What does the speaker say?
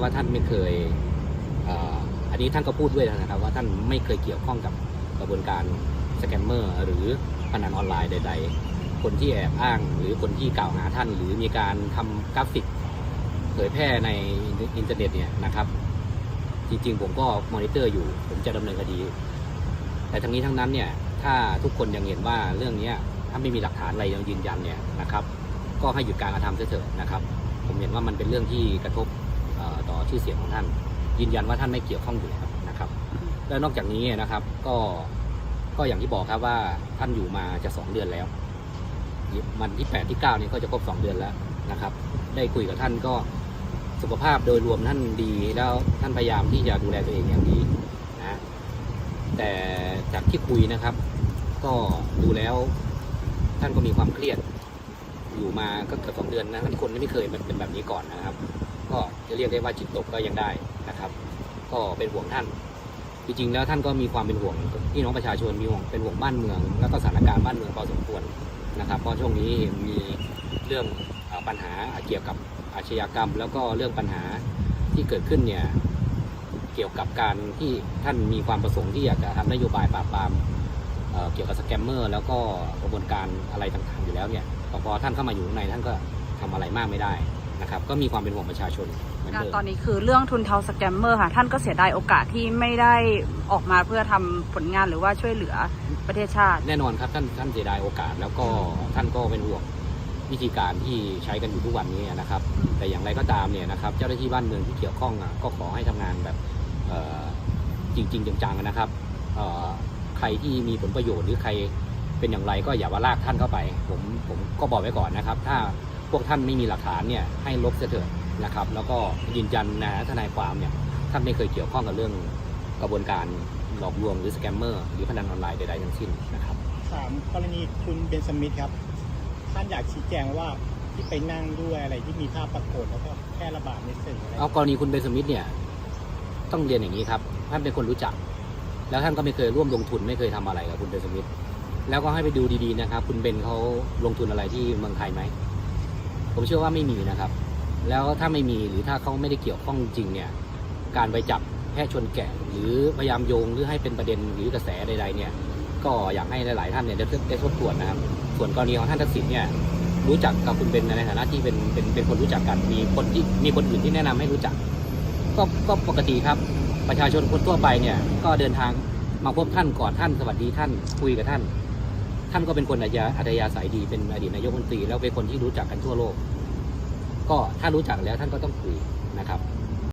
ว่าท่านไม่เคยอันนี้ท่านก็พูดด้วยนะครับ ว่าท่านไม่เคยเกี่ยวข้องกับกระบวนการสแกมเมอร์หรือพนันออนไลน์ใด ๆ คนที่แอบอ้างหรือคนที่กล่าวหาท่าน หรือมีการทำกราฟิกเผยแพร่ในอินเทอร์เน็ตเนี่ยนะครับ จริงๆ ผมก็มอนิเตอร์อยู่ ผมจะดำเนินคดี แต่ทั้งนี้ทั้งนั้นเนี่ยถ้าทุกคนยังเห็นว่าเรื่องนี้ถ้าไม่มีหลักฐานอะไรยังยืนยันเนี่ยนะครับ ก็ให้หยุดการกระทำเสียเถอะนะครับ ผมเห็นว่ามันเป็นเรื่องที่กระทบ ต่อชื่อเสียงของท่าน ยืนยันว่าท่านไม่เกี่ยวข้องอยู่แล้วนะครับ แล้วนอกจากนี้นะครับก็ก็อย่างที่บอกครับว่าท่านอยู่มาจะสองเดือนแล้วมันที่แปดที่เก้านี่ก็จะครบสองเดือนแล้วนะครับ ได้คุยกับท่านก็สุขภาพโดยรวมท่านดีแล้วท่านพยายามที่จะดูแลตัวเองอย่างดีนะแต่จากที่คุยนะครับ ก็ดูแล้วท่านก็มีความเครียด อยู่มาก็เกือบสองเดือนนะท่านคนไม่เคยเป็นแบบนี้ก่อนนะครับ ก็จะเรียกได้ว่าจิตตกก็ยังได้นะครับ ก็เป็นห่วงท่าน จริงๆแล้วท่านก็มีความเป็นห่วงพี่น้องประชาชนมีห่วงเป็นห่วงบ้านเมือง แล้วก็สถานการณ์บ้านเมืองพอสมควรนะครับเพราะช่วงนี้มีเรื่องปัญหาเกี่ยวกับอาชญากรรม แล้วก็เรื่องปัญหาที่เกิดขึ้นเนี่ยเกี่ยวกับการที่ท่านมีความประสงค์ที่อยากจะทำนโยบายปราบปรามเเกี่ยวกับสแกมเมอร์ แล้วก็กระบวนการอะไรต่างๆอยู่แล้วเนี่ยพอท่านเข้ามาอยู่ในท่านก็ทำอะไรมากไม่ได้ นะครับก็มีความเป็นห่วงประชาชนเหมือนงานเดิมตอนนี้คือเรื่องทุนเทาสแกมเมอร์ค่ะ ท่านก็เสียดายโอกาสที่ไม่ได้ออกมาเพื่อทำผลงานหรือว่าช่วยเหลือประเทศชาติ แน่นอนครับท่านท่านเสียดายโอกาส แล้วก็ท่านก็เป็นห่วงวิธีการที่ใช้กันอยู่ทุกวันนี้นะครับ แต่อย่างไรก็ตามเนี่ยนะครับเจ้าหน้าที่บ้านเมืองที่เกี่ยวข้องอะก็ขอให้ทำงานแบบเอ่อจริงๆจังๆนะครับเอ่อใครที่มีผลประโยชน์หรือใครเป็นอย่างไรก็อย่าว่าลากท่านเข้าไป ผมผมก็บอกไว้ก่อนนะครับ ถ้า พวกท่านไม่มีหลักฐานเนี่ยให้ลบเสียเถอะนะครับ แล้วก็ยืนยันนะทนายความเนี่ยท่านไม่เคยเกี่ยวข้องกับเรื่องกระบวนการหลอกลวงหรือสแกมเมอร์หรือพนันออนไลน์ใดๆทั้งสิ้นนะครับสามกรณีคุณเบนสมิธครับ ท่านอยากชี้แจงว่าที่ไปนั่งด้วยอะไรที่มีภาพปรากฏแล้วก็แพร่ระบาดในสื่ออะไรเอากรณีคุณเบนสมิธเนี่ยต้องเรียนอย่างนี้ครับท่านเป็นคนรู้จัก แล้วท่านก็ไม่เคยร่วมลงทุนไม่เคยทำอะไรกับคุณเบนสมิธแล้วก็ให้ไปดูดีๆนะครับ คุณเบนเขาลงทุนอะไรที่เมืองไทยไหม ผมเชื่อว่าไม่มีนะครับ แล้วถ้าไม่มีหรือถ้าเขาไม่ได้เกี่ยวข้องจริงเนี่ยการไปจับแพะชนแกะหรือพยายามโยงหรือให้เป็นประเด็นหรือกระแสใดๆเนี่ยก็อยากให้หลายๆท่านเนี่ยได้ได้ทบทวนนะครับ ส่วนกรณีของท่านทักษิณเนี่ยรู้จักกับคุณเบนในฐานะที่เป็นเป็นเป็นคนรู้จักกันมีคนที่มีคนอื่นที่แนะนำให้รู้จัก ก็ก็ปกติครับประชาชนคนทั่วไปเนี่ยก็เดินทางมาพบท่านก่อนท่านสวัสดีท่านคุยกับท่าน ท่านก็เป็นคนอัธยาอัธยาศัยดีเป็นอดีตนายกมนตรีแล้วเป็นคนที่รู้จักกันทั่วโลก ก็ถ้ารู้จักแล้วท่านก็ต้องคุยนะครับ